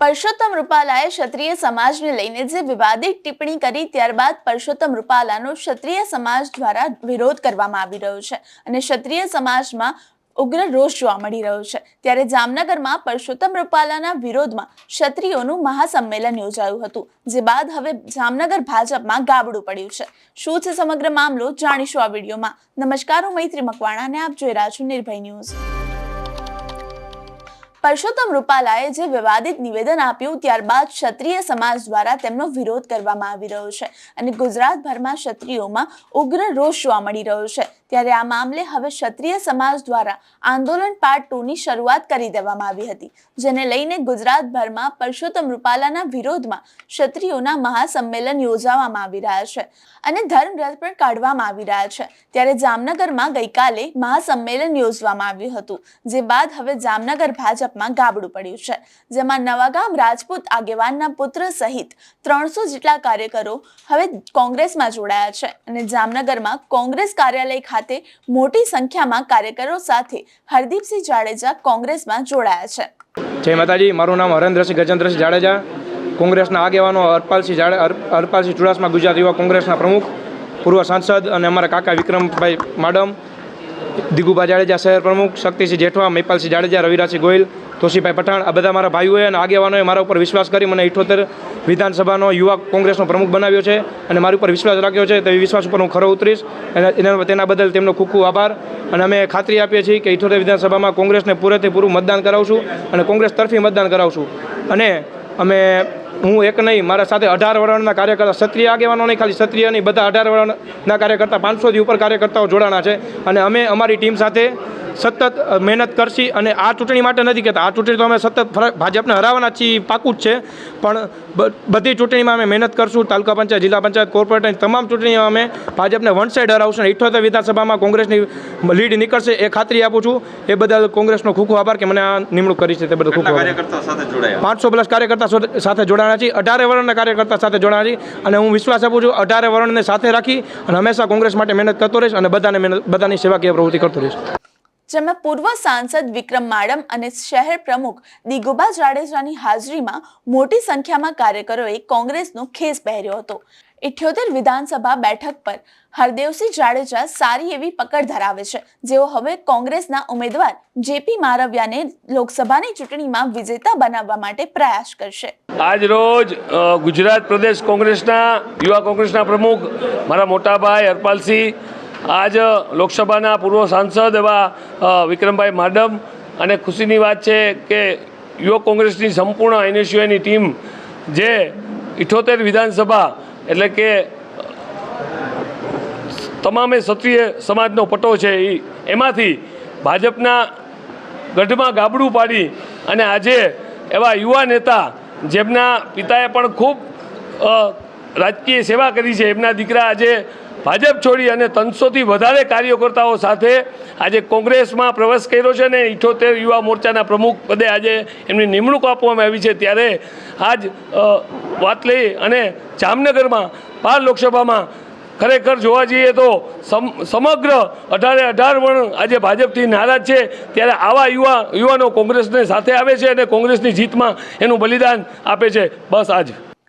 પરસોત્તમ રૂપાલાએ ક્ષત્રિય સમાજને લઈને જે વિવાદિત ટિપ્પણી કરી, ત્યારબાદ પરસોત્તમ રૂપાલાનો ક્ષત્રિય સમાજ દ્વારા વિરોધ કરવામાં આવી રહ્યો છે અને ક્ષત્રિય સમાજમાં ઉગ્ર રોષ જોવા મળી રહ્યો છે. ત્યારે જામનગરમાં પરસોત્તમ રૂપાલાના વિરોધમાં ક્ષત્રિયોનું મહાસંમેલન યોજાયું હતું, જે બાદ હવે જામનગર ભાજપમાં ગાબડું પડ્યું છે. શું છે સમગ્ર મામલો? જાણીશું આ વિડીયોમાં. નમસ્કાર, હું મૈત્રી મકવાણા અને આપ જોઈ રહ્યા છો નિર્ભય ન્યૂઝ. પરસોત્તમ રૂપાલાએ જે વિવાદિત નિવેદન આપ્યું ત્યારબાદ ક્ષત્રિય સમાજ દ્વારા તેમનો વિરોધ કરવામાં આવી રહ્યો છે અને ગુજરાતભરમાં ક્ષત્રિયોમાં ઉગ્ર રોષ જોવા મળી રહ્યો છે. ત્યારે આ મામલે હવે ક્ષત્રિય સમાજ દ્વારા આંદોલન પાર્ટ ટુની શરૂઆત કરી દેવામાં આવી હતી, જેને લઈને ગુજરાતભરમાં પરસોત્તમ રૂપાલાના વિરોધમાં ક્ષત્રિયોના મહાસંમેલન યોજાવામાં આવી રહ્યા છે અને ધર્મરથ પણ કાઢવામાં આવી રહ્યા છે. ત્યારે જામનગરમાં ગઈકાલે મહાસંમેલન યોજવામાં આવ્યું હતું, જે બાદ હવે જામનગર ભાજપમાં ગાબડું પડ્યું છે, જેમાં નવાગામ રાજપૂત આગેવાનના પુત્ર સહિત ત્રણસો જેટલા કાર્યકરો હવે કોંગ્રેસમાં જોડાયા છે અને જામનગરમાં કોંગ્રેસ કાર્યાલય ખાતે મોટી સંખ્યામાં કાર્યકરો સાથે હરદીપસિંહ જાડેજા કોંગ્રેસમાં જોડાયા છે. જય માતાજી, મારું નામ હરેન્દ્રસિંહ ગજેન્દ્રસિંહ જાડેજા, કોંગ્રેસના આગેવાનો હરપાલસિંહ જાડે, હર- હરપાલસિંહ ચુડાસમા ગુજરાત યુવા કોંગ્રેસના પ્રમુખ, પૂર્વ સાંસદ અને અમારા કાકા વિક્રમભાઈ માડમ, દિગુભા જાડેજા શહેર પ્રમુખ, શક્તિસિંહ જેઠવા, મૈપાલસિંહ જાડેજા, રવિરાજસિંહ ગોયલ તોશીભાઈ પઠાણ, આ બધા મારા ભાઈઓએ અને આગેવાનોએ મારા ઉપર વિશ્વાસ કરી મને ઇઠોતેર વિધાનસભાનો યુવા કોંગ્રેસનો પ્રમુખ બનાવ્યો છે અને મારી ઉપર વિશ્વાસ રાખ્યો છે તે વિશ્વાસ ઉપર હું ખરો ઉતરીશ. અને તેના બદલ તેમનો ખૂબ ખૂબ આભાર અને અમે ખાતરી આપીએ છીએ કે ઇઠોતેર વિધાનસભામાં કોંગ્રેસને પૂરેથી પૂરું મતદાન કરાવશું અને કોંગ્રેસ તરફી મતદાન કરાવશું. અને અમે, હું એક નહીં, મારા સાથે અઢાર વર્ણના કાર્યકર્તા, ક્ષત્રિય આગેવાનો નહીં ખાલી ક્ષત્રિય નહીં, બધા અઢાર વરણના કાર્યકર્તા પાંચસોથી ઉપર કાર્યકર્તાઓ જોડાણા છે. અને અમે, અમારી ટીમ સાથે સતત મહેનત કરશી અને આ ચૂંટણી માટે નથી કહેતા. આ ચૂંટણી તો અમે સતત ભાજપને હરાવવાના છીએ પાકું જ છે. પણ બધી ચૂંટણીમાં અમે મહેનત કરશું. તાલુકા પંચાયત જિલ્લા પંચાયત કોર્પોરેટરની તમામ ચૂંટણીમાં અમે ભાજપને વન સાઈડ હરાવશું અને ઇઠોતેર વિધાનસભામાં કોંગ્રેસની લીડ નીકળશે એ ખાતરી આપું છું. એ બદલ કોંગ્રેસનો ખૂબ ખૂબ આભાર કે મને આ નિમણૂક કરી છે તે બદલ ખૂબ આભાર. કાર્યકર્તા સાથે જોડાયા? પાંચસો પ્લસ કાર્યકર્તા સાથે જોડાણા છીએ. અઢારે વર્ણના કાર્યકર્તા સાથે જોડાણા છીએ. અને હું વિશ્વાસ આપું છું અઢારે વર્ણને સાથે રાખી અને હંમેશા કોંગ્રેસ માટે મહેનત કરતો રહીશ અને બધાને મહેનત બધાની સેવાકીય પ્રવૃત્તિ કરતો રહીશ. જેમાં પૂર્વ સાંસદ વિક્રમ માડમ અને શહેર પ્રમુખ દિગુબા જાડેજાની હાજરીમાં મોટી સંખ્યામાં કાર્યકરોએ કોંગ્રેસનો ખેસ પહેર્યો હતો. ઇઠ્યોતેર વિધાનસભા બેઠક પર હરદેવસિંહ જાડેજા સારી એવી પકડ ધરાવે છે. જેઓ હવે કોંગ્રેસના ઉમેદવાર જેપી મારવિયાને લોકસભાની ચૂંટણીમાં વિજેતા બનાવવા માટે પ્રયાસ કરશે. આજ રોજ ગુજરાત પ્રદેશ કોંગ્રેસના યુવા કોંગ્રેસના પ્રમુખ મારા મોટાભાઈ હરપાલસિંહ આજ લોકસભાના પૂર્વ સાંસદ એવા વિક્રમભાઈ માડમ અને ખુશીની વાત છે કે યુવક કોંગ્રેસની સંપૂર્ણ એનએસયુઆઈની ટીમ જે ઇઠોતેર વિધાનસભા એટલે કે તમામે ક્ષત્રિય સમાજનો પટો છે એ એમાંથી ભાજપના ગઢમાં ગાબડું પાડી અને આજે એવા યુવા નેતા જેમના પિતાએ પણ ખૂબ રાજકીય સેવા કરી છે, એમના દીકરા આજે ભાજપ છોડી અને ત્રણસોથી વધારે કાર્યકર્તાઓ સાથે આજે કોંગ્રેસમાં પ્રવેશ કર્યો છે ને ઇઠોતેર યુવા મોરચાના પ્રમુખ પદે આજે એમની નિમણૂક આપવામાં આવી છે. ત્યારે આજ વાત લઈ અને જામનગરમાં પાર લોકસભામાં ખરેખર જોવા જઈએ તો સમ- સમગ્ર અઢારે અઢાર વર્ણ આજે ભાજપથી નારાજ છે. ત્યારે આવા યુવા, યુવાનો કોંગ્રેસને સાથે આવે છે અને કોંગ્રેસની જીતમાં એનું બલિદાન આપે છે. બસ આજ.